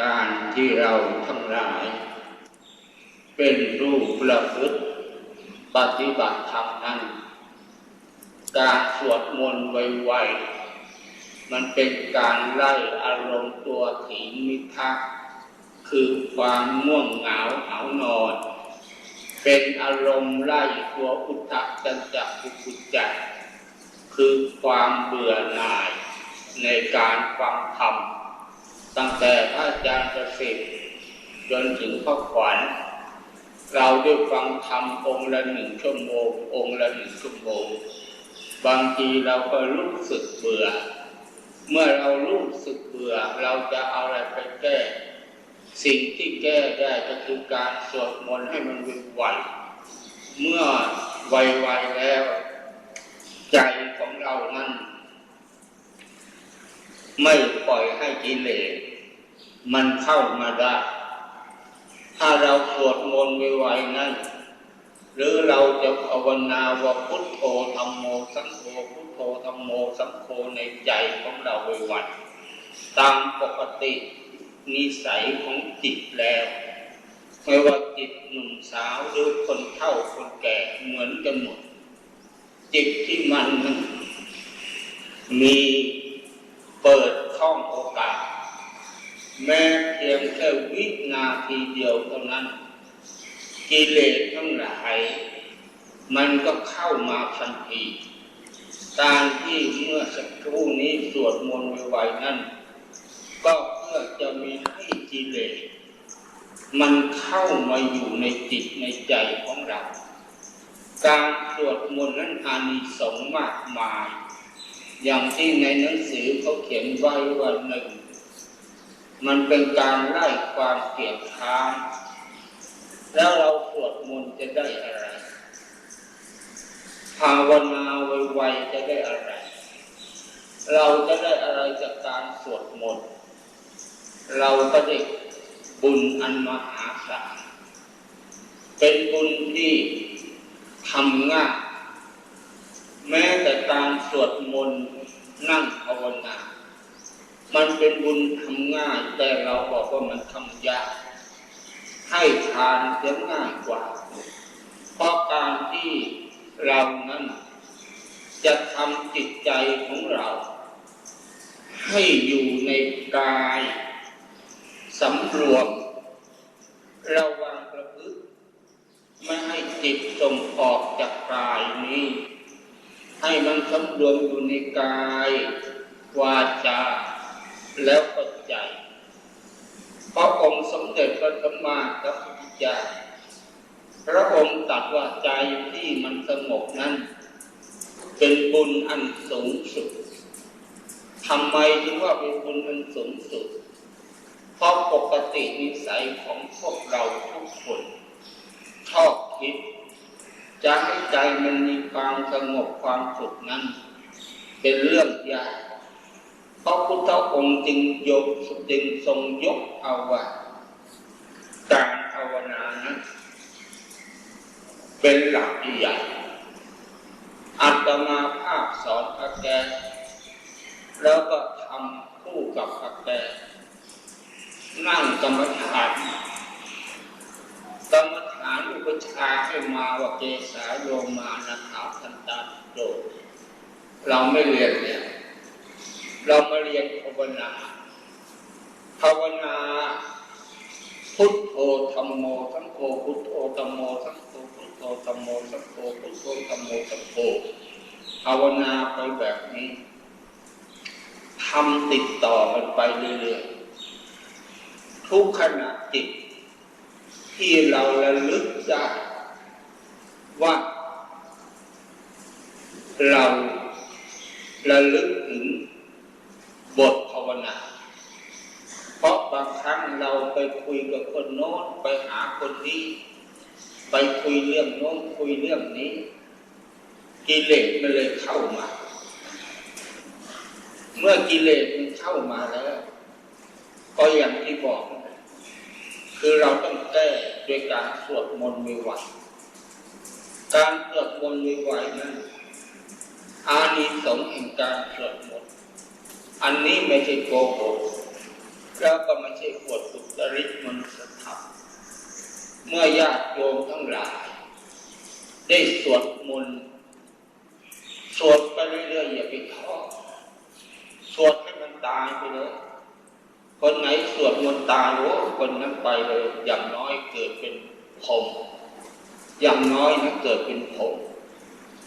การที่เราทั้งหลาย เป็นรูปประพฤติปฏิบัติธรรมนั้น การสวดมนต์ไวๆมันเป็นการไล่อารมณ์ตัวถีมิทักคือความง่วงเหงาเหานอน เป็นอารมณ์ไล่ตัวอุตตะจันจะกุกุจจะคือความเบื่อหน่ายในการฟังธรรม ตั้งแต่พระอาจารย์ประสิทธิ์จนถึงพระขวัญเราได้ฟังธรรมองค์ละหนึ่งชั่วโมง องค์ละหนึ่งชั่วโมง บางทีเราก็รู้สึกเบื่อ เมื่อเรารู้สึกเบื่อ เราจะเอาอะไรไปแก้ สิ่งที่แก้ได้ก็คือการสวดมนต์ให้มันวิไวเมื่อไวๆแล้ว ใจของเรานั้น ไม่ปล่อยให้กิเลสมันเข้ามาได้ ถ้าเราสวดมนต์ไวๆนั้นหรือเราจะภาวนาว่าพุทโธธรรมโมสังโฆพุทโธธรรมโมสังโฆในใจของเราไวๆตามปกตินิสัยของจิตแล้วไม่ว่าจิตหนุ่มสาวหรือคนเฒ่าคนแก่เหมือนกันหมด จิตที่มันมี เปิดช่องโอกาส แม้เพียงแค่วินาทีเดียวเท่านั้น กิเลสทั้งหลาย มันก็เข้ามาทันทีการที่เมื่อสักครู่นี้สวดมนต์ไวๆนั้น ก็เพื่อจะมีให้กิเลสมันเข้ามาอยู่ในจิตในใจของเรา การสวดมนต์นั้นอานิสงส์มากมาย อย่างที่ในหนังสือเขาเขียนไว้ว่าหนึ่ง มันเป็นการไล่ความเกลียดค้านแล้วเราสวดมนต์จะได้อะไรภาวนาไวๆจะได้อะไร เราจะได้อะไรจากการสวดมนต์เราก็ได้บุญอันมหาศาลเป็นบุญที่ทำง่าย แม้แต่การสวดมนต์นั่งภาวนา มันเป็นบุญทำง่าย แต่เราบอกว่ามันทำยาก ให้ทานจะง่ายกว่า เพราะการที่เรานั้น จะทำจิตใจของเรา ให้อยู่ในกายสำรวมระวังประพฤติไม่ให้จิตส่งออกจากกายนี้ ให้มันสำรวมอยู่ในกาย วาจา แล้วก็ใจ เพราะองค์สมเด็จพระสัมมาสัมพุทธเจ้าพระองค์ตรัสว่าใจที่มันสงบนั้น เป็นบุญอันสูงสุดทำไมถึงว่าเป็นบุญอันสูงสุด เพราะปกตินิสัยของพวกเราทุกคน ชอบคิด จะให้ใจมันมีความสงบความสุขนั้น เป็นเรื่องยากเพราะพุทธองค์จึงยกจึงทรงยกเอาว่าการภาวนานั้นเป็นหลักใหญ่อัตมาภาพสอนพระแกแล้วก็ทำคู่กับพระแกนั่งกรรมฐานกรรมฐานอุปชาให้มาว่าเกสาโยมานะขาวทันตาโดเราไม่เรียนเนี่ยเรามาเรียนภาวนาภาวนาพุทโธธรรมโมสังโฆพุทโธธรรมโมสังโฆพุทโธธรรมโมสังโฆพุทโธธรรมโมสังโฆภาวนาไปแบบนี้ทำติดต่อกันไปเรื่อยๆทุกขณะจิต ที่เราระลึกได้ว่า เราระลึกถึงบทภาวนา เพราะบางครั้งเราไปคุยกับคนโน้นไปหาคนนี้ ไปคุยเรื่องโน้นคุยเรื่องนี้ กิเลสมันเลยเข้ามา เมื่อกิเลสมันเข้ามาแล้ว ก็อย่างที่บอกนะ คือเราต้องแก้ด้วยการสวดมนต์มีไหวการสวดมนต์มีไหวนั้นอานิสงส์แห่งการสวดมนต์อันนี้ไม่ใช่โกหกแล้วก็ไม่ใช่อวดอุตริมนุสธรรมเมื่อญาติโยมทั้งหลาย ได้สวดมนต์สวดไปเรื่อยๆอย่าไปท้อสวดให้มันตายไปเลย คนไหนสวดมนต์ตายโอ้คนนั้นไปเลยอย่างน้อยเกิดเป็นพรหมอย่างน้อยนะเกิดเป็นพรหม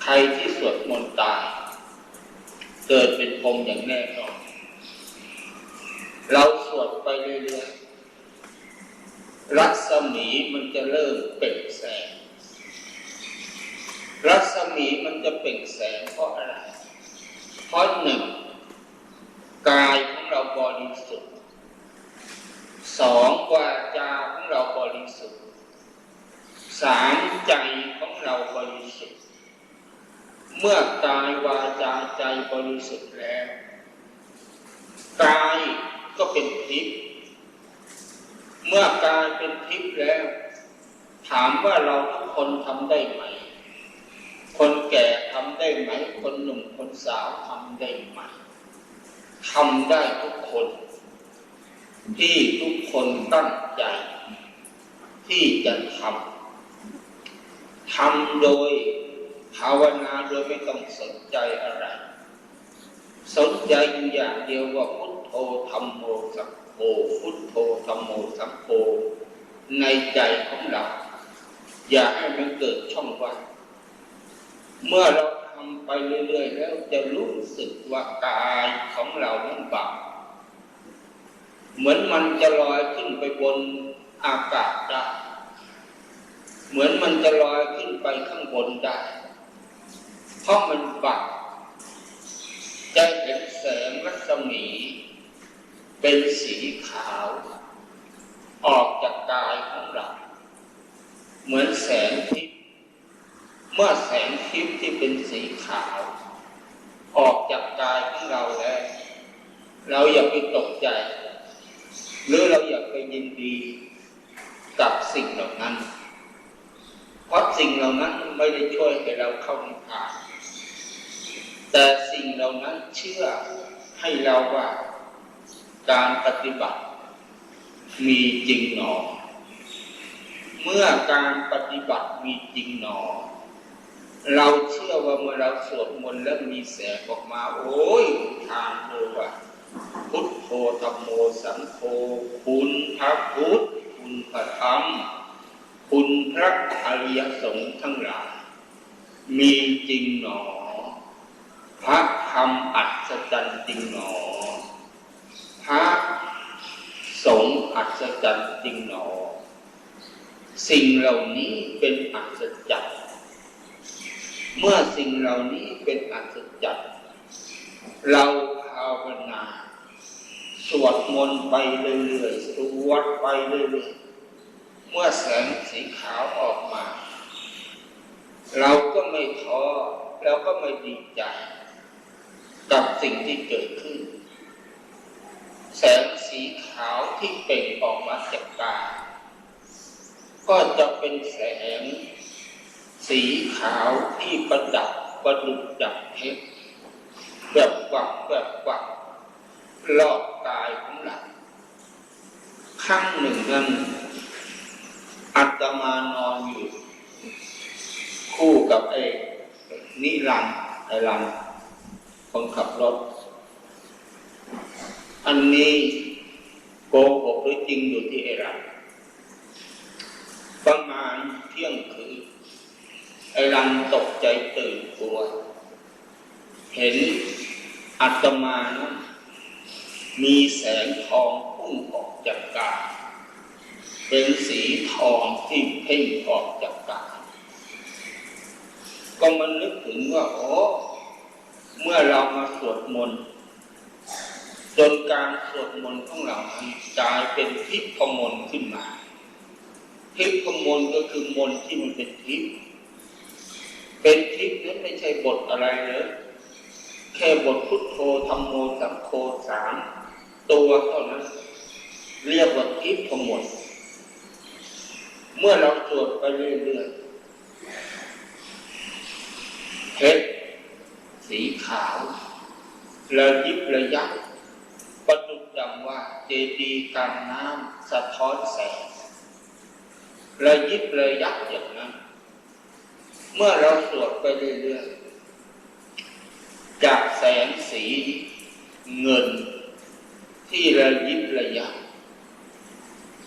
ใครที่สวดมนต์ตาย เกิดเป็นพรหมอย่างแน่นอนเราสวดไปเรื่อยๆรัศมีมันจะเริ่มเปล่งแสง รัศมีมันจะเปล่งแสงเพราะอะไรเพราะหนึ่งกายของเราบริสุทธิ์ สองวาจาของเราบริสุทธิ์สามใจของเราบริสุทธิ์ เมื่อกายวาจาใจบริสุทธิ์แล้วกายก็เป็นทิพย์เมื่อกายเป็นทิพย์แล้ว ถามว่าเราทุกคนทำได้ไหม คนแก่ทำได้ไหม คนหนุ่มคนสาวทำได้ไหมทำได้ทุกคน ที่ทุกคนตั้งใจ ที่จะทำทำโดยภาวนาโดยไม่ต้องสนใจอะไร สนใจอยู่อย่างเดียวว่าพุทโธธรรมโมสังโฆพุทโธธรรมโมสังโฆในใจของเรา อย่าให้มันเกิดช่องว่างเมื่อเราทำไปเรื่อยๆ แล้วจะรู้สึกว่ากายของเรานั้นบา เหมือนมันจะลอยขึ้นไปบนอากาศได้ เหมือนมันจะลอยขึ้นไปข้างบนได้ เพราะมันเบาจะเห็นแสงรัศมี เป็นสีขาว ออกจากกายของเรา เหมือนแสงทิพย์เมื่อแสงทิพย์ที่เป็นสีขาว ออกจากกายของเราแล้ว เราอย่าไปตกใจ หรือเราอย่าไปยินดีกับสิ่งเหล่านั้น เพราะสิ่งเหล่านั้นไม่ได้ช่วยให้เราเข้านิพพาน แต่สิ่งเหล่านั้นเชื่อให้เราว่าการปฏิบัติ มีจริงหนอ เมื่อการปฏิบัติมีจริงหนอ เราเชื่อว่าเมื่อเราสวดมนต์แล้วมีแสงออกมา โอ้ยทางเลยว่า ธธรรมโมสังโฆคุณพระพุทธคุณพระธรรม คุณพระอริยสงฆ์ทั้งหลาย มีจริงหนอ พระธรรมอัศจรรย์จริงหนอ พระสงฆ์อัศจรรย์จริงหนอ สิ่งเหล่านี้เป็นอัศจรรย์เมื่อสิ่งเหล่านี้เป็นอัศจรรย์เราภาวนา สวดมนต์ไปเรื่อยๆสวดไปเรื่อยๆเมื่อแสงสีขาวออกมา เราก็ไม่ท้อเราก็ไม่ดีใจกับสิ่งที่เกิดขึ้น แสงสีขาวที่เป่งออกมาจากกาก็จะเป็นแสง สีขาวที่ประดับประดุจดับเพชรแบบกวักแบบกวัก รอบกายของเราครั้งหนึ่งนั้นอาตมานอนอยู่ คู่กับไอ้นิรันดร์ไอ้รันคนขับรถ อันนี้โกหกหรือจริงอยู่ที่ไอ้รันประมาณเที่ยงคืนไอ้รันตกใจตื่นกลัว เห็นอาตมานะ มีแสงทองพุ่งออกจากกายเป็นสีทองที่เพ่งออกจากกายก็มันนึกถึงว่าโอ้เมื่อเรามาสวดมนต์จนการสวดมนต์ของเรากลายเป็นทิพมนต์ขึ้นมาทิพมนต์ก็คือมนต์ที่มันเป็นทิพย์เป็นทิพย์นั้นไม่ใช่บทอะไรเลยแค่บทพุทโธธรรมโมสังโฆสาม ตัวเท่านั้น เรียกว่าทิพมนต์เมื่อเราสวดไปเรื่อยๆเพชรสีขาวระยิบระยับประดุจจำว่าเจดีย์กลางน้ำสะท้อนแสงระยิบระยับอย่างนั้น เมื่อเราสวดไปเรื่อยๆจากแสงสีเงิน ที่ระยิบระยับ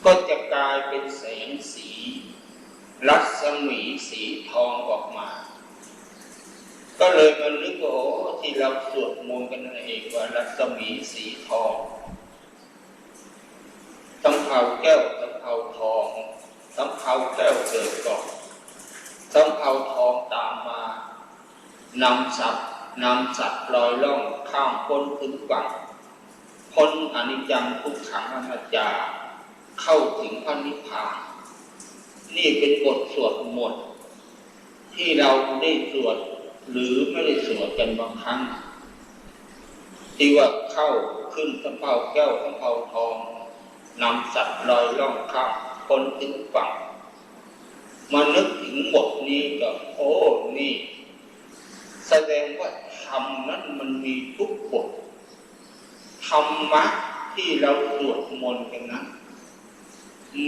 ก็จะกลายเป็นแสงสี รัศมีสีทองออกมา ก็เลยมันนึกว่าโอ้ที่เราสวดมนต์กันนั่นเองว่ารัศมีสีทองสำเภาแก้วสำเภาทองสำเภาแก้วเกิดก่อนสำเภาทองตามมานำสัตว์นำสัตว์ลอยล่องข้ามพ้นถึงฝั่ง พ้นอนิจจังทุกขังอนัตตาเข้าถึงพระนิพพาน นี่เป็นบทสวดมนต์ที่เราได้สวดหรือไม่ได้สวดกันบางครั้งที่ว่าเข้าขึ้นสำเภาแก้วสำเภาทองนำสัตว์ลอยล่องข้ามพ้นถึงฝั่งมานึกถึงบทนี้ก็โอ้นี่ แสดงว่าธรรมนั้นมันมีทุกบท ธรรมะที่เราสวดมนต์กันนั้น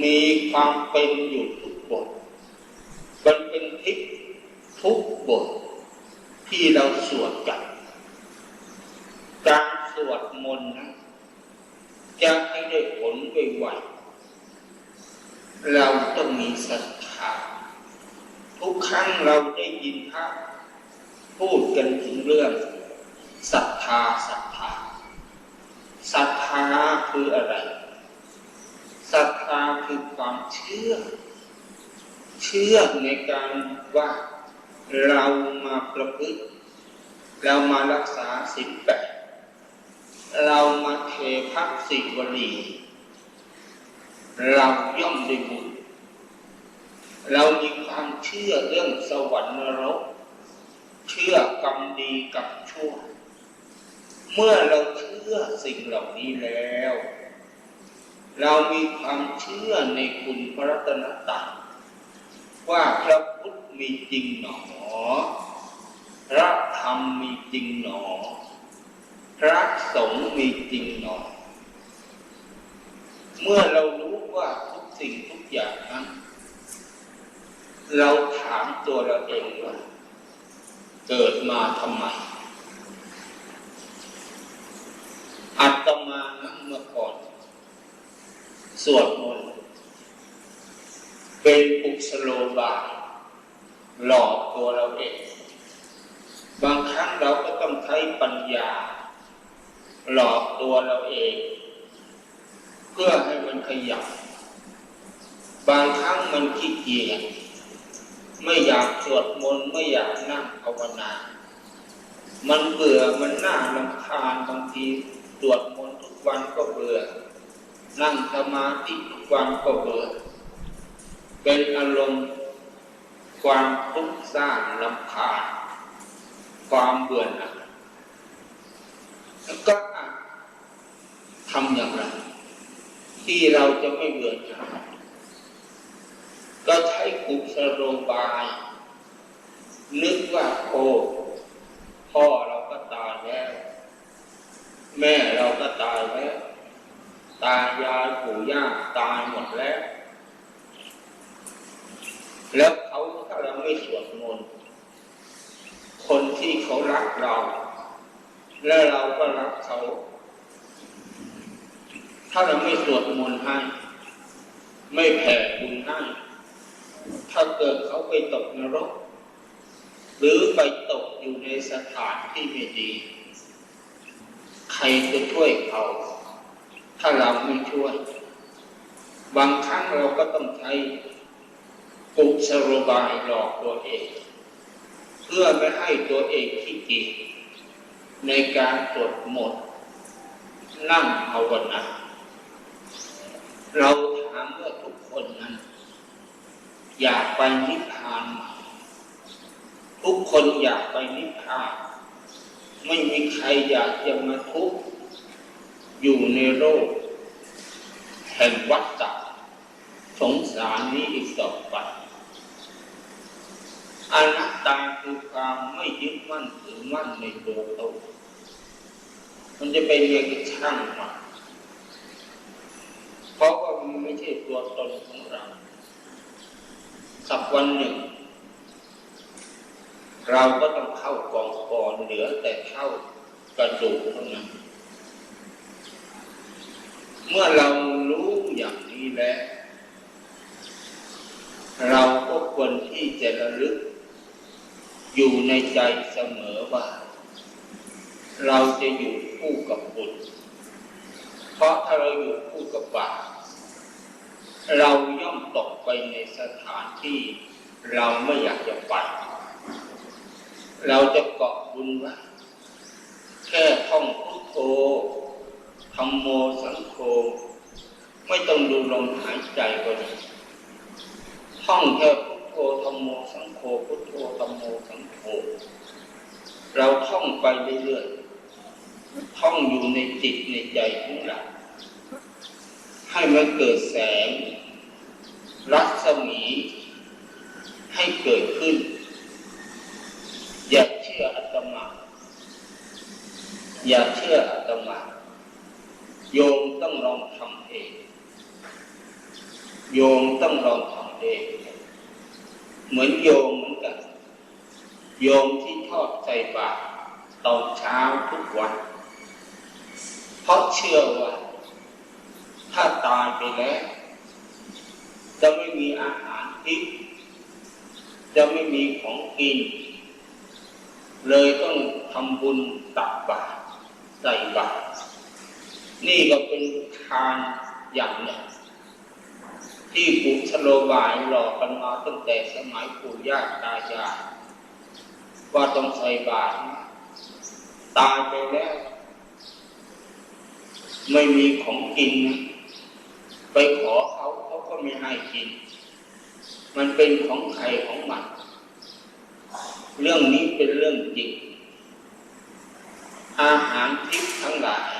มีความเป็นอยู่ทุกบท มันเป็นทิพย์ทุกบท ที่เราสวดกัน การสวดมนต์นะจะให้ได้ผลไวๆเราต้องมีศรัทธาทุกครั้งเราได้ยินพระพูดกันถึงเรื่องศรัทธาศรัทธา ศรัทธาคืออะไรศรัทธาคือความเชื่อ เชื่อในการว่าเรามาประพฤติ เรามารักษาสิบแปดเรามาเทพักสิวลีเราย่อมได้บุญเรามีความเชื่อเรื่องสวรรค์นรก เชื่อกรรมดีกับชั่ว เมื่อเราเชื่อสิ่งเหล่านี้แล้ว เรามีความเชื่อในคุณพระรัตนตรัยว่าพระพุทธมีจริงหนอ พระธรรมมีจริงหนอ พระสงฆ์มีจริงหนอ เมื่อเรารู้ว่าทุกสิ่งทุกอย่างนั้นเราถามตัวเราเองว่าเกิดมาทำไม อัตมานั้นเมื่อก่อน สวดมนต์เป็นปุกสโลบายหลอกตัวเราเอง บางครั้งเราก็ต้องใช้ปัญญา หลอกตัวเราเอง เพื่อให้มันขยับบางครั้งมันขี้เกียจไม่อยากสวดมนต์ไม่อยากนั่งภาวนา มันเบื่อมันน่าลำคาญบางที วดมนต์ทุกวันก็เบื่อ นั่งสมาธิทุกวันก็เบื่อ เป็นอารมณ์ความทุกข์สร้างลำคาญความเบื่อหน่ายแล้วก็ทำอย่างไรที่เราจะไม่เบื่อหน่ายก็ใช้กุศโลบาย นึกว่าโอ้พ่อเราก็ตายแล้ว แม่เราก็ตายแล้ว ตายายปู่ย่าตายหมดแล้ว แล้วเขาถ้าเราไม่สวดมนต์คนที่เขารักเรา และเราก็รักเขา ถ้าเราไม่สวดมนต์ให้ ไม่แผ่บุญให้ถ้าเกิดเขาไปตกนรก หรือไปตกอยู่ในสถานที่ไม่ดี รจะช่วยเขาถ้าเราไม่ช่วย บางครั้งเราก็ต้องใช้กุศโลบายหลอกตัวเอง เพื่อไม่ให้ตัวเองขี้เกียในการสวดมนต์นั่งภาวนาเราถามว่าทุกคนนั้น อยากไปนิพพาน ทุกคนอยากไปนิพพาน ไม่มีใครอยากจะมาทุกข์อยู่ในโลกแห่งวัฏจักรสงสารนี้อีกต่อไปอนัตตาคือความไม่ยึดมั่นถือมั่นในตัวตนมันจะเป็นยังไงช่างมันราะว่ามันไม่ใช่ตัวตนของเราสักวันหนึ่ง เราก็ต้องเข้ากองกรเหลือแต่เข้ากระดูกเท่านั้นเมื่อเรารู้อย่างนี้แล้วเราก็ควรที่จะระลึก อยู่ในใจเสมอว่า เราจะอยู่คู่กับบุญเพราะถ้าเราอยู่คู่กับบาปเราย่อมตกไปในสถานที่เราไม่อยากจะไป เราจะเกาะบุญไว้แค่ท่องพุทโธธรรมโมสังโฆไม่ต้องดูลมหายใจก็ได้ท่องแค่พุทโธธรรมโมสังโฆพุทโธธรรมโมสังโฆเราท่องไปเรื่อยๆท่องอยู่ในจิตในใจของเราให้มันเกิดแสง รัศมีให้เกิดขึ้น ชื่ออาตมา อย่าเชื่ออาตมา โยมต้องลองทำเอง โยมต้องลองทำเอง เหมือนโยมเหมือนกัน โยมที่ทอดใส่บาตรตอนเช้าทุกวัน เพราะเชื่อว่า ถ้าตายไปแล้ว จะไม่มีอาหารทิพย์จะไม่มีของกิน เลยต้องทำบุญตักบาตรใส่บาตรนี่ก็เป็นทานอย่างหนึ่งที่ปุชโลบายหลอกกันมาตั้งแต่สมัยปู่ย่าตายายว่าต้องใส่บาตรตายไปแล้ว ไม่มีของกินนะไปขอเขาเขาก็ไม่ให้กิน มันเป็นของใครของมัน เรื่องนี้เป็นเรื่องจริง อาหารทิพย์ทั้งหลาย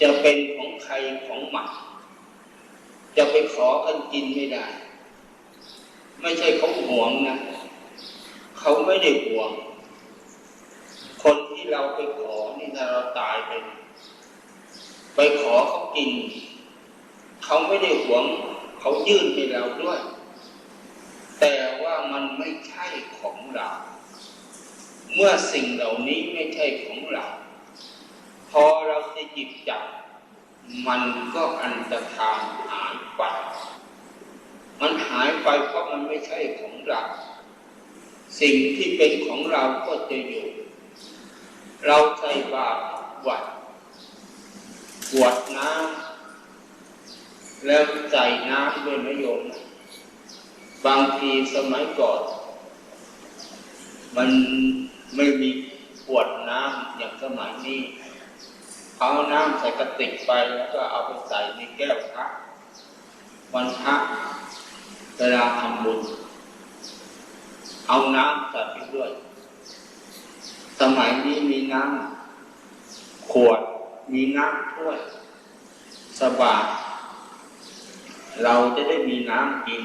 จะเป็นของใครของหมันจะไปขอกันกินไม่ได้ ไม่ใช่เขาหวงนะ เขาไม่ได้หวง คนที่เราไปขอนี่ถ้าเราตายไป ไปขอเขากิน เขาไม่ได้หวง เขายื่นให้เราด้วย แต่ว่ามันไม่ใช่ของเรา เมื่อสิ่งเหล่านี้ไม่ใช่ของเรา พอเราจะหยิบจับ มันก็อันตรธานหายไป มันหายไปเพราะมันไม่ใช่ของเรา สิ่งที่เป็นของเราก็จะอยู่ เราใส่บาตรวัดกวดน้ำแล้วใส่น้ำด้วยมะยม บางทีสมัยก่อน มันไม่มีขวดน้ำอย่างสมัยนี้ เอาน้ำใส่กระติกไปแล้วก็เอาไปใส่ในแก้วพระวันพระเวลาทำบุญเอาน้ำใส่ไปด้วย สมัยนี้มีน้ำขวดมีน้ำถ้วย สบายเราจะได้มีน้ำกิน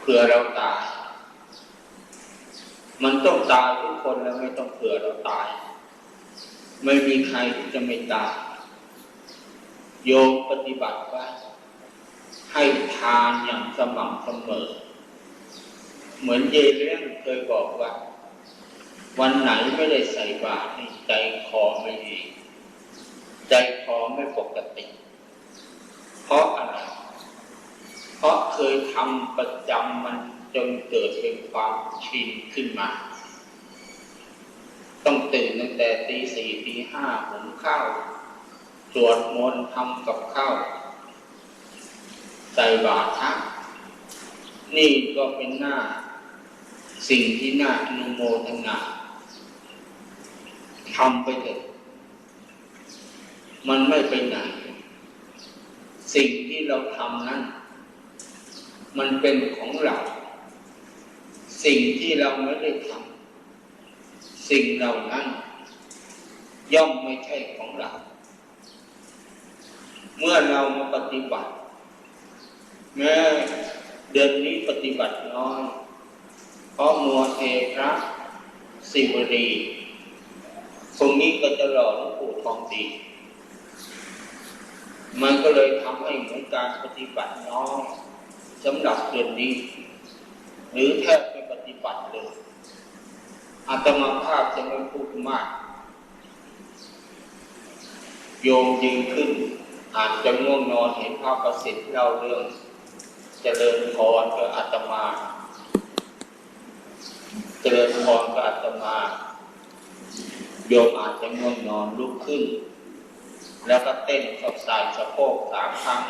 เผื่อเราตาย มันต้องตายทุกคนแล้วไม่ต้องเผื่อเราตาย ไม่มีใครที่จะไม่ตาย โยมปฏิบัติไว้ให้ทานอย่างสม่ำเสมอ เหมือนเยเลี้ยงเคยบอกว่า วันไหนไม่ได้ใส่บาตรใจคอไม่ดี ใจคอไม่ปกติ เพราะอะไร เพราะเคยทำประจำมันจนเกิดเป็นความชินขึ้นมา ต้องตื่นตั้งแต่ตีสี่ตีห้าหุงข้าวสวดมนต์ทำกับข้าวใส่บาตรพระนี่ก็เป็นหน้า สิ่งที่น่าอนุโมทนาทำไปเถอะมันไม่ไปไหน สิ่งที่เราทำนั้น มันเป็นของเรา สิ่งที่เราไม่ได้ทำสิ่งเหล่านั้น ย่อมไม่ใช่ของเรา เมื่อเรามาปฏิบัติแม้เดือนนี้ปฏิบัติน้อยเพราะมัวเทพระสิวรีตรงนี้ก็จะหล่อหลวงปู่ทองดี มันก็เลยทำให้เหมือนการปฏิบัติน้อย สำหรับเดือนนี้ หรือแทบไม่ปฏิบัติเลยอาตมาภาพจะไม่พูดมาก โยมยืนขึ้น อาจจะง่วงนอนเห็นภาพประสิทธิ์เล่าเรื่องเจริญพรกับอาตมาเจริญพรกับอาตมา โยมอาจจะง่วงนอนลุกขึ้น แล้วก็เต้นกับสายสะโพกสามครั้ง